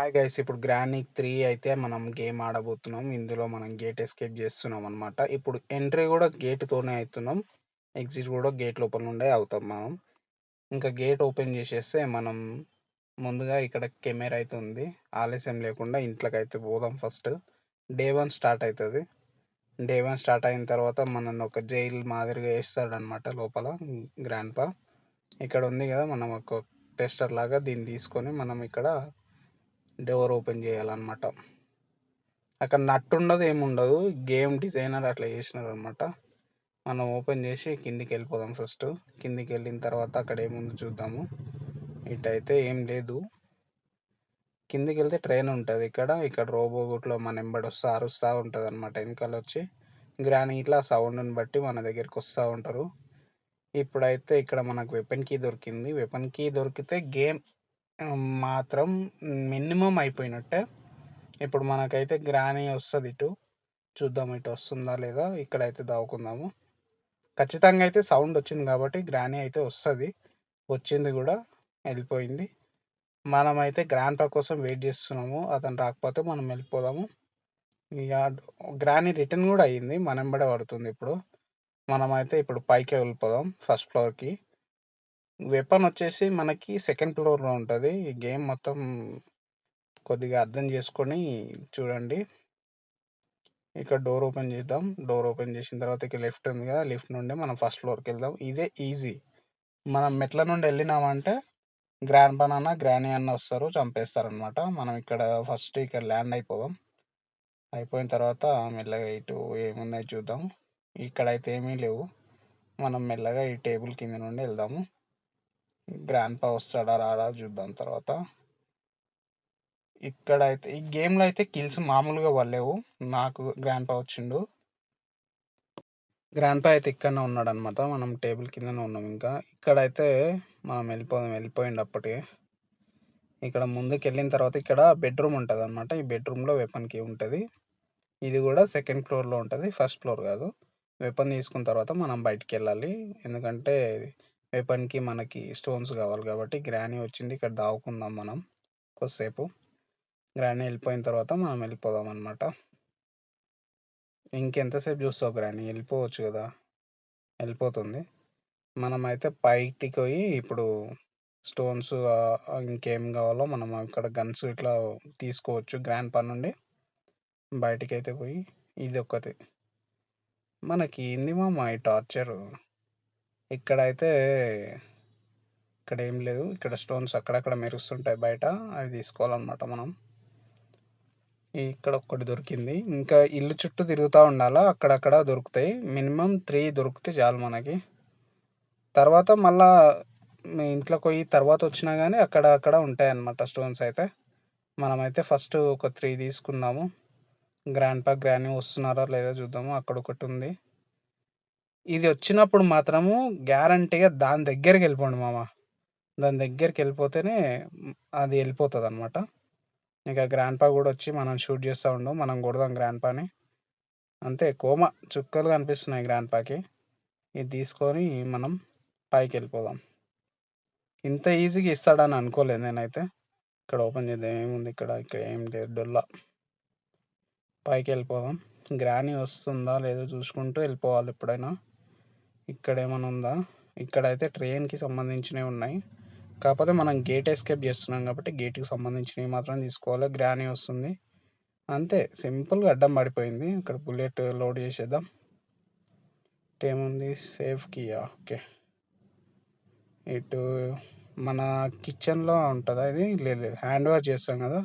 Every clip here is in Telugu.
Hi guys. ఇప్పుడు గ్రానిక్ త్రీ అయితే మనం గేమ్ ఆడబోతున్నాం. ఇందులో మనం గేట్ ఎస్కేప్ చేస్తున్నాం అనమాట ఇప్పుడు ఎంట్రీ కూడా గేట్తోనే అవుతున్నాం ఎగ్జిట్ కూడా గేట్ లోపల నుండే అవుతాం మనం. ఇంకా గేట్ ఓపెన్ చేసేస్తే మనం ముందుగా ఇక్కడ కెమెరా అయితే ఉంది. ఆలస్యం లేకుండా ఇంట్లోకి అయితే పోదాం ఫస్ట్. డే వన్ స్టార్ట్ అవుతుంది డే వన్ స్టార్ట్ అయిన తర్వాత మనల్ని ఒక జైలు మాదిరిగా వేస్తాడనమాట లోపల గ్రాండ్ పా ఇక్కడ ఉంది కదా మనం ఒక టెస్టర్ లాగా దీన్ని తీసుకొని మనం ఇక్కడ డోర్ ఓపెన్ చేయాలన్నమాట. అక్కడ నట్టు ఉండదు. ఏముండదు గేమ్ డిజైనర్ అట్లా చేసినారు అనమాట మనం ఓపెన్ చేసి కిందికి వెళ్ళిపోదాం ఫస్ట్ కిందికి వెళ్ళిన తర్వాత అక్కడ ఏముంది చూద్దాము. ఇటైతే ఏం లేదు. కిందికి వెళ్తే ట్రైన్ ఉంటుంది ఇక్కడ. ఇక్కడ రోబోట్లో మన ఎంబడి వస్తూ అరుస్తూ ఉంటుంది అనమాట వెనకాల వచ్చి గ్రాని ఇట్లా సౌండ్ని బట్టి మన దగ్గరికి వస్తూ ఉంటారు. ఇప్పుడైతే ఇక్కడ మనకు వెపన్ కీ దొరికింది. వెపన్ కీ దొరికితే గేమ్ మాత్రం మినిమం అయిపోయినట్టే. ఇప్పుడు మనకైతే గ్రానీ వస్తుంది ఇటు. చూద్దాం ఇటు వస్తుందా లేదా? ఇక్కడైతే దావుకుందాము. ఖచ్చితంగా అయితే సౌండ్ వచ్చింది కాబట్టి గ్రానీ అయితే వస్తుంది. వచ్చింది కూడా వెళ్ళిపోయింది. మనమైతే గ్రాంటా కోసం వెయిట్ చేస్తున్నాము. అతను రాకపోతే మనం వెళ్ళిపోదాము. ఇక గ్రానీ రిటర్న్ కూడా అయ్యింది. మనం బడే పడుతుంది ఇప్పుడు. మనమైతే ఇప్పుడు పైకి వెళ్ళిపోదాం. ఫస్ట్ ఫ్లోర్కి. వెపన్ వచ్చేసి మనకి సెకండ్ ఫ్లోర్లో ఉంటుంది. ఈ గేమ్ మొత్తం కొద్దిగా అర్థం చేసుకొని చూడండి. ఇక్కడ డోర్ ఓపెన్ చేద్దాం. డోర్ ఓపెన్ చేసిన తర్వాత ఇక్కడ లెఫ్ట్ ఉంది కదా. లిఫ్ట్ నుండి మనం ఫస్ట్ ఫ్లోర్కి వెళ్దాం. ఇదే ఈజీ మనం మెట్ల నుండి వెళ్ళినామంటే గ్రాండ్ అన్న, గ్రానీ అన్న వస్తారు చంపేస్తారనమాట మనం ఇక్కడ ఫస్ట్ ఇక్కడ ల్యాండ్ అయిపోదాం. అయిపోయిన తర్వాత మెల్లగా ఇటు ఏమున్నాయి చూద్దాం. ఇక్కడైతే ఏమీ లేవు. మనం మెల్లగా ఈ టేబుల్ కింద నుండి వెళ్దాము. గ్రాండ్ పా వస్తాడా రాడా చూద్దాం తర్వాత. ఇక్కడ అయితే ఈ గేమ్లో అయితే కిల్స్ మామూలుగా పడలేవు. నాకు గ్రాండ్ పా వచ్చిండు. గ్రాండ్ పా అయితే ఇక్కడనే ఉన్నాడు అనమాట మనం టేబుల్ కిందనే ఉన్నాం ఇంకా. ఇక్కడైతే మనం వెళ్ళిపోదాం వెళ్ళిపోయిండు అప్పటికే. ఇక్కడ ముందుకు వెళ్ళిన తర్వాత ఇక్కడ బెడ్రూమ్ ఉంటుంది అనమాట ఈ బెడ్రూమ్లో వెపన్ కీ ఉంటుంది. ఇది కూడా సెకండ్ ఫ్లోర్లో ఉంటుంది. ఫస్ట్ ఫ్లోర్ కాదు. వెపన్ తీసుకున్న తర్వాత మనం బయటికి వెళ్ళాలి. ఎందుకంటే వెపన్కి మనకి స్టోన్స్ కావాలి కాబట్టి గ్రానీ వచ్చింది ఇక్కడ దావుకుందాం మనం కొద్దిసేపు. గ్రానీ వెళ్ళిపోయిన తర్వాత మనం వెళ్ళిపోదాం అనమాట ఇంకెంతసేపు చూస్తావు గ్రానీ? వెళ్ళిపోవచ్చు కదా? వెళ్ళిపోతుంది. మనమైతే పైకి పోయి ఇప్పుడు స్టోన్స్ ఇంకేం కావాలో మనం ఇక్కడ గన్స్ ఇట్లా తీసుకోవచ్చు గ్రాండ్ పా నుండి. బయటికి అయితే పోయి ఇది ఒక్కటి మనకి ఏంది మామ ఈ టార్చరు? ఇక్కడైతే ఇక్కడ ఏం లేదు. ఇక్కడ స్టోన్స్ అక్కడక్కడ మెరుస్తుంటాయి బయట. అవి తీసుకోవాలన్నమాట మనం. ఇక్కడ ఒక్కటి దొరికింది. ఇంకా ఇల్లు చుట్టూ తిరుగుతూ ఉండాలా? అక్కడక్కడ దొరుకుతాయి. మినిమం త్రీ దొరికితే చాలు మనకి. తర్వాత మళ్ళా మీ ఇంట్లోకి పోయి తర్వాత వచ్చినా కానీ అక్కడ అక్కడ ఉంటాయి అన్నమాట స్టోన్స్ అయితే. మనమైతే ఫస్ట్ ఒక త్రీ తీసుకుందాము గ్రాండ్ పా గ్రాని వస్తున్నారా లేదా చూద్దాము. అక్కడ ఒకటి ఉంది. ఇది వచ్చినప్పుడు మాత్రము గ్యారంటీగా దాని దగ్గరికి వెళ్ళిపోండి మామ. దాని దగ్గరికి వెళ్ళిపోతేనే అది వెళ్ళిపోతుంది అనమాట ఇంకా గ్రాండ్ పా కూడా వచ్చి మనం షూట్ చేస్తూ ఉండు మనం కొడదాం గ్రాండ్పాని అంతే కోమ చుక్కలు కనిపిస్తున్నాయి గ్రాండ్ పాకి ఇది తీసుకొని మనం పైకి వెళ్ళిపోదాం. ఇంత ఈజీగా ఇస్తాడని అనుకోలేదు నేనైతే. ఇక్కడ ఓపెన్ చేద్దాం ఏముంది ఇక్కడ? ఇక్కడ ఏం లేదు డొల్లా. పైకి వెళ్ళిపోదాం. గ్రానీ వస్తుందా లేదో చూసుకుంటూ వెళ్ళిపోవాలి ఎప్పుడైనా. ఇక్కడ ఏమైనా ఉందా? ఇక్కడ అయితే ట్రైన్కి సంబంధించినవి ఉన్నాయి. కాకపోతే మనం గేట్ ఎస్కేప్ చేస్తున్నాం కాబట్టి గేట్కి సంబంధించినవి మాత్రం తీసుకోవాలి. గ్రానీ వస్తుంది. అంతే. సింపుల్గా అడ్డం పడిపోయింది. ఇక్కడ బుల్లెట్ లోడ్ చేసేద్దాం. ఏముంది సేఫ్ కియా. ఓకే. ఇటు మన కిచెన్లో ఉంటుందా ఇది? లేదు హ్యాండ్ ఓవర్ చేస్తాం కదా.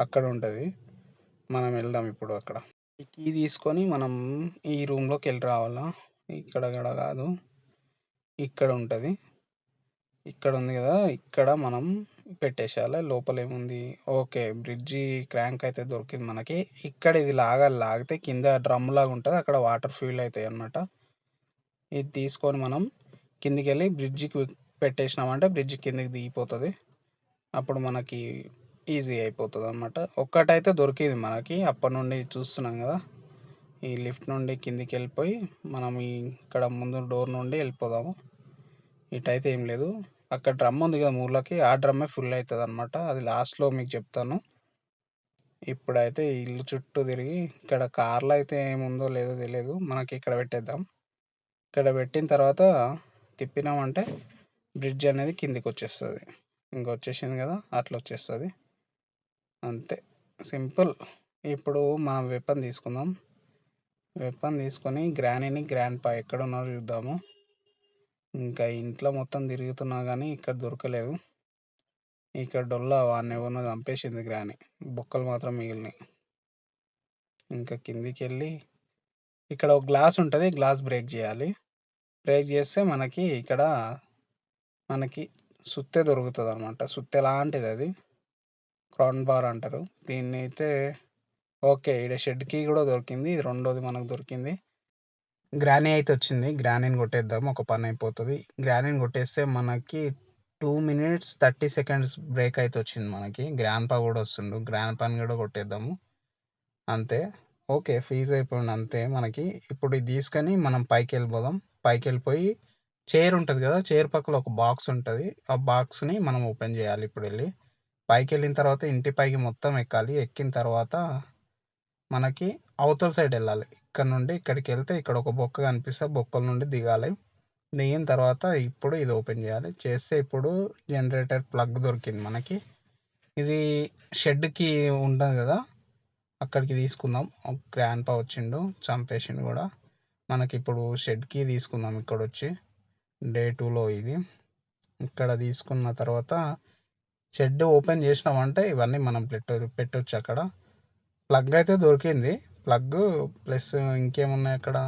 అక్కడ ఉంటుంది. మనం వెళ్దాం ఇప్పుడు అక్కడ. ఈ కీ తీసుకొని మనం ఈ రూమ్లోకి వెళ్ళి రావాలా? ఇక్కడ కూడా కాదు. ఇక్కడ ఉంటుంది. ఇక్కడ ఉంది కదా ఇక్కడ మనం పెట్టేసేయాలి. లోపల ఏముంది? ఓకే బ్రిడ్జి క్రాంక్ అయితే దొరికింది మనకి. ఇక్కడ ఇది లాగాలి లాగితే కింద డ్రమ్ లాగా ఉంటుంది. అక్కడ వాటర్ ఫీల్ అవుతాయి అన్నమాట. ఇది తీసుకొని మనం కిందికి వెళ్ళి బ్రిడ్జికి పెట్టేసినామంటే బ్రిడ్జి కిందికి దిగిపోతుంది. అప్పుడు మనకి ఈజీ అయిపోతుంది అనమాట ఒక్కటైతే దొరికింది మనకి. అప్పటి నుండి చూస్తున్నాం కదా. ఈ లిఫ్ట్ నుండి కిందికి వెళ్ళిపోయి మనం ఇక్కడ ముందు డోర్ నుండి వెళ్ళిపోదాము. ఇటైతే ఏం లేదు. అక్కడ డ్రమ్ ఉంది కదా మూలకి ఆ డ్రమ్మే ఫుల్ అవుతుంది అనమాట అది లాస్ట్లో మీకు చెప్తాను. ఇప్పుడైతే ఇల్లు చుట్టూ తిరిగి ఇక్కడ కార్లో అయితే ఏముందో లేదో తెలియదు. మనకి ఇక్కడ పెట్టేద్దాం. ఇక్కడ పెట్టిన తర్వాత తిప్పినామంటే బ్రిడ్జ్ అనేది కిందికి వచ్చేస్తుంది. ఇంకా వచ్చేసింది కదా అట్లా వచ్చేస్తుంది. అంతే. సింపుల్. ఇప్పుడు మనం వెపన్ తీసుకుందాం. వెపన్ తీసుకొని గ్రానీని గ్రాండ్ పా ఎక్కడ ఉన్నారో చూద్దాము. ఇంకా ఇంట్లో మొత్తం తిరుగుతున్నా కానీ ఇక్కడ దొరకలేదు. ఇక్కడ డొల్ల వాడిని ఎవరినో చంపేసింది గ్రాని. బొక్కలు మాత్రం మిగిలినాయి. ఇంకా కిందికి వెళ్ళి ఇక్కడ ఒక గ్లాస్ ఉంటుంది గ్లాస్ బ్రేక్ చేయాలి. బ్రేక్ చేస్తే మనకి ఇక్కడ మనకి సుత్తె దొరుకుతుంది అనమాట సుత్తె లాంటిది అది. క్రౌన్ బార్ అంటారు. దీన్ని అయితే ఓకే. ఈడ షెడ్ కీ కూడా దొరికింది. ఇది రెండోది మనకు దొరికింది. గ్రానీ అయితే వచ్చింది గ్రానీని కొట్టేద్దాం ఒక పని అయిపోతుంది. గ్రానీని కొట్టేస్తే మనకి two minutes thirty seconds break అయితే వచ్చింది మనకి. గ్రాండ్ పా కూడా వస్తుండు. గ్రాండ్ పాని కూడా కొట్టేద్దాము. అంతే. ఓకే. ఫీజు అయిపోయింది. అంతే మనకి. ఇప్పుడు ఇది తీసుకొని మనం పైకి వెళ్ళిపోదాం పైకి వెళ్ళిపోయి చైర్ ఉంటుంది కదా. చైర్ పక్కన ఒక బాక్స్ ఉంటుంది. ఆ బాక్స్ని మనం ఓపెన్ చేయాలి ఇప్పుడు వెళ్ళి పైకి వెళ్ళిన తర్వాత ఇంటి పైకి మొత్తం ఎక్కాలి. ఎక్కిన తర్వాత మనకి అవతల సైడ్ వెళ్ళాలి. ఇక్కడ నుండి ఇక్కడికి వెళ్తే ఇక్కడ ఒక బొక్క కనిపిస్తే బొక్కల నుండి దిగాలి. దిగిన తర్వాత ఇప్పుడు ఇది ఓపెన్ చేయాలి. చేస్తే ఇప్పుడు జనరేటర్ ప్లగ్ దొరికింది మనకి. ఇది షెడ్కి ఉంటుంది కదా అక్కడికి తీసుకుందాం. గ్రాండ్ పా వచ్చిండు చంపేసిండు కూడా. మనకి ఇప్పుడు షెడ్కి తీసుకుందాం ఇక్కడ వచ్చి డే టూలో ఇది. ఇక్కడ తీసుకున్న తర్వాత షెడ్ ఓపెన్ చేసినామంటే ఇవన్నీ మనం పెట్ట పెట్టొచ్చు అక్కడ. ప్లగ్ అయితే దొరికింది. ప్లగ్ ప్లస్ ఇంకేమున్నాయి అక్కడ?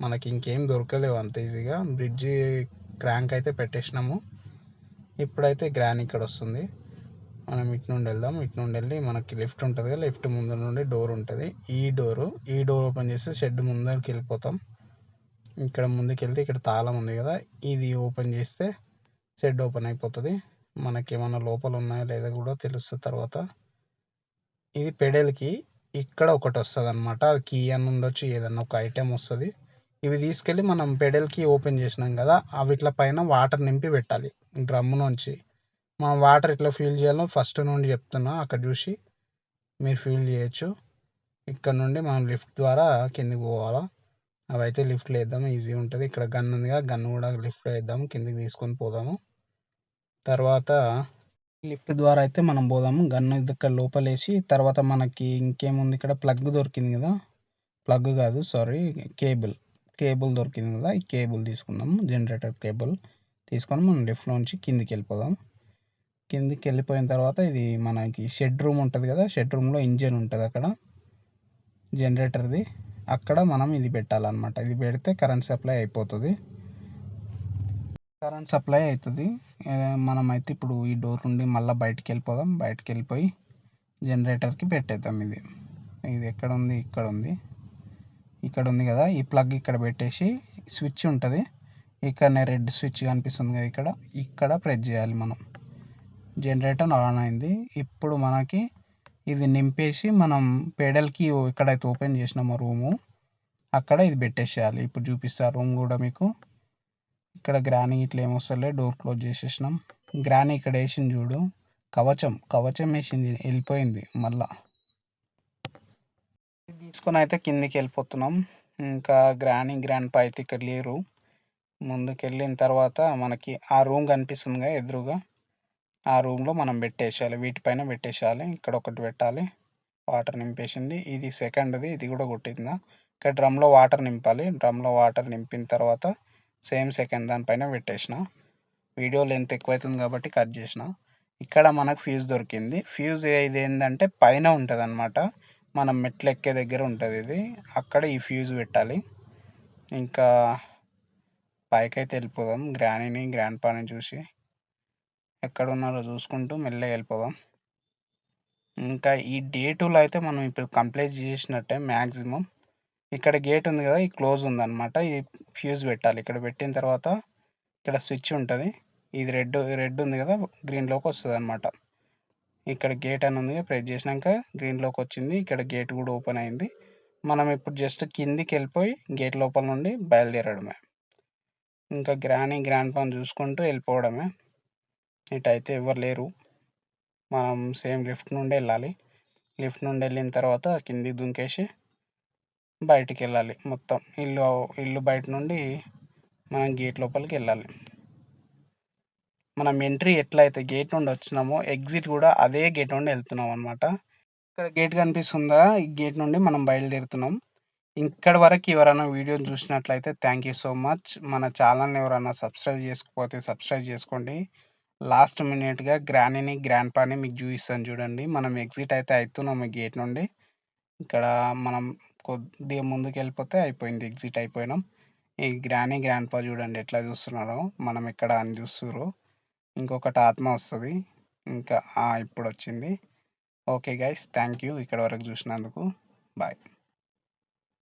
మనకి ఇంకేం దొరకలేవు అంత ఈజీగా. బ్రిడ్జి క్రాంక్ అయితే పెట్టేసినాము. ఇప్పుడైతే గ్రాన్ ఇక్కడ వస్తుంది. మనం ఇటు నుండి వెళ్దాం. ఇటు నుండి వెళ్ళి మనకి లిఫ్ట్ ఉంటుంది కదా. లిఫ్ట్ ముందు నుండి డోర్ ఉంటుంది. ఈ డోరు ఈ డోర్ ఓపెన్ చేస్తే షెడ్ ముందరికి వెళ్ళిపోతాం. ఇక్కడ ముందుకు వెళ్తే ఇక్కడ తాళం ఉంది కదా. ఇది ఓపెన్ చేస్తే షెడ్ ఓపెన్ అయిపోతుంది. మనకి ఏమైనా లోపల ఉన్నాయా లేదా కూడా తెలుస్తుంది తర్వాత. ఇది పెడల్కి ఇక్కడ ఒకటి వస్తుంది అనమాట అది కీ అని ఉండొచ్చు ఏదన్నా ఒక ఐటెం వస్తుంది. ఇవి తీసుకెళ్ళి మనం పెడల్కి ఓపెన్ చేసినాం కదా అవిట్ల పైన వాటర్ నింపి పెట్టాలి. డ్రమ్ నుంచి. మనం వాటర్ ఎట్లా ఫిల్ చేయాలో ఫస్ట్ నుండి చెప్తున్నా అక్కడ చూసి మీరు ఫిల్ చేయొచ్చు. ఇక్కడ నుండి మనం లిఫ్ట్ ద్వారా కిందికి పోవాలా? అవి అయితే లిఫ్ట్లో వేద్దాం ఈజీ ఉంటుంది. ఇక్కడ గన్ ఉంది కదా గన్ కూడా లిఫ్ట్లో వేద్దాం కిందికి తీసుకొని పోదాము. తర్వాత లిఫ్ట్ ద్వారా అయితే మనం పోదాము. గన్ను ఇక్కడ లోపలేసి తర్వాత మనకి ఇంకేముంది ఇక్కడ? ప్లగ్ దొరికింది కదా? ప్లగ్ కాదు సారీ కేబుల్. కేబుల్ దొరికింది కదా? ఈ కేబుల్ తీసుకుందాము. జనరేటర్ కేబుల్ తీసుకొని మనం లిఫ్ట్లోంచి కిందికి వెళ్ళిపోదాం కిందికి వెళ్ళిపోయిన తర్వాత ఇది మనకి షెడ్ రూమ్ ఉంటుంది కదా? షెడ్ రూమ్లో ఇంజిన్ ఉంటుంది అక్కడ. జనరేటర్ది. అక్కడ మనం ఇది పెట్టాలన్నమాట. ఇది పెడితే కరెంట్ సప్లై అయిపోతుంది. కరెంట్ సప్లై అవుతుంది. మనం అయితే ఇప్పుడు ఈ డోర్ నుండి మళ్ళీ బయటికి వెళ్ళిపోదాం బయటికి వెళ్ళిపోయి జనరేటర్కి పెట్టేద్దాం ఇది. ఇది ఎక్కడ ఉంది ఇక్కడ ఉంది ఇక్కడ ఉంది కదా. ఈ ప్లగ్ ఇక్కడ పెట్టేసి స్విచ్ ఉంటుంది. ఇక్కడనే రెడ్ స్విచ్ కనిపిస్తుంది కదా ఇక్కడ. ఇక్కడ ప్రెస్ చేయాలి మనం. జనరేటర్ ఆన్ అయింది. ఇప్పుడు మనకి ఇది నింపేసి మనం పేడల్కి ఎక్కడైతే ఓపెన్ చేసినామో రూము అక్కడ ఇది పెట్టేసేయాలి. ఇప్పుడు చూపిస్తా రూమ్ కూడా మీకు. ఇక్కడ గ్రానీ ఇట్లా ఏమొస్తలే డోర్ క్లోజ్ చేసేసినాం. గ్రానీ ఇక్కడ వేసింది చూడు కవచం కవచం వేసింది వెళ్ళిపోయింది మళ్ళా. తీసుకొని అయితే కిందికి వెళ్ళిపోతున్నాం. ఇంకా గ్రానీ గ్రాండ్ పా అయితే ఇక్కడ లేరు. ముందుకు వెళ్ళిన తర్వాత మనకి ఆ రూమ్ కనిపిస్తుందిగా ఎదురుగా. ఆ రూమ్లో మనం పెట్టేసేయాలి వీటిపైన పెట్టేసేయాలి. ఇక్కడ ఒకటి పెట్టాలి వాటర్ నింపేసింది. ఇది సెకండ్ది ఇది కూడా కొట్టిందా. ఇక్కడ డ్రమ్లో వాటర్ నింపాలి. డ్రమ్లో వాటర్ నింపిన తర్వాత సేమ్ సెకండ్ దానిపైన పెట్టేసిన. వీడియో లెంత్ ఎక్కువైతుంది కాబట్టి కట్ చేసిన. ఇక్కడ మనకు ఫ్యూజ్ దొరికింది. ఫ్యూజ్ ఇది ఏంటంటే పైన ఉంటుంది అనమాట మనం మెట్లు ఎక్కే దగ్గర ఉంటుంది ఇది. అక్కడ ఈ ఫ్యూజ్ పెట్టాలి. ఇంకా పైకైతే వెళ్ళిపోదాం. గ్రానీని గ్రాండ్ పాని చూసి ఎక్కడ ఉన్నారో చూసుకుంటూ మెల్లగా వెళ్ళిపోదాం. ఇంకా ఈ డే టూలో అయితే మనం ఇప్పుడు కంప్లీట్ చేసినట్టే మ్యాక్సిమం ఇక్కడ గేట్ ఉంది కదా ఈ క్లోజ్ ఉందన్నమాట. ఈ ఫ్యూజ్ పెట్టాలి. ఇక్కడ పెట్టిన తర్వాత ఇక్కడ స్విచ్ ఉంటుంది. ఇది రెడ్ రెడ్ ఉంది కదా గ్రీన్లోకి వస్తుంది అనమాట ఇక్కడ గేట్ అని ఉంది ప్రెస్ చేసినాక గ్రీన్లోకి వచ్చింది. ఇక్కడ గేట్ కూడా ఓపెన్ అయింది. మనం ఇప్పుడు జస్ట్ కిందికి వెళ్ళిపోయి గేట్ లోపల నుండి బయలుదేరడమే. ఇంకా గ్రాని గ్రాండ్ పాన్ చూసుకుంటూ వెళ్ళిపోవడమే. ఇటైతే ఎవరు లేరు. మనం సేమ్ లిఫ్ట్ నుండి వెళ్ళాలి. లిఫ్ట్ నుండి వెళ్ళిన తర్వాత కిందికి దుంకేసి బయటికి వెళ్ళాలి మొత్తం ఇల్లు ఇల్లు బయట నుండి మనం గేట్ లోపలికి వెళ్ళాలి. మనం ఎంట్రీ ఎట్లయితే గేట్ నుండి వచ్చినామో ఎగ్జిట్ కూడా అదే గేట్ నుండి వెళ్తున్నాం అనమాట ఇక్కడ గేట్ కనిపిస్తుందా? ఈ గేట్ నుండి మనం బయలుదేరుతున్నాం. ఇక్కడ వరకు ఎవరైనా వీడియో చూసినట్లయితే థ్యాంక్ యూ సో మచ్ మన ఛానల్ని ఎవరైనా సబ్స్క్రైబ్ చేసుకోకపోతే సబ్స్క్రైబ్ చేసుకోండి. లాస్ట్ మినిట్గా గ్రానీని గ్రాండ్ పాని మీకు చూపిస్తాను చూడండి. మనం ఎగ్జిట్ అయితే అవుతున్నాం ఈ గేట్ నుండి. ఇక్కడ మనం కొద్దిగా ముందుకు వెళ్ళిపోతే అయిపోయింది ఎగ్జిట్ అయిపోయినాం. ఈ గ్రానీ గ్రాండ్ పా చూడండి ఎట్లా చూస్తున్నారో మనం ఇక్కడ అని చూస్తున్నారు ఇంకొకటి ఆత్మ వస్తుంది ఇంకా ఇప్పుడు వచ్చింది. ఓకే గైస్ థ్యాంక్ యూ ఇక్కడ వరకు చూసినందుకు. బాయ్.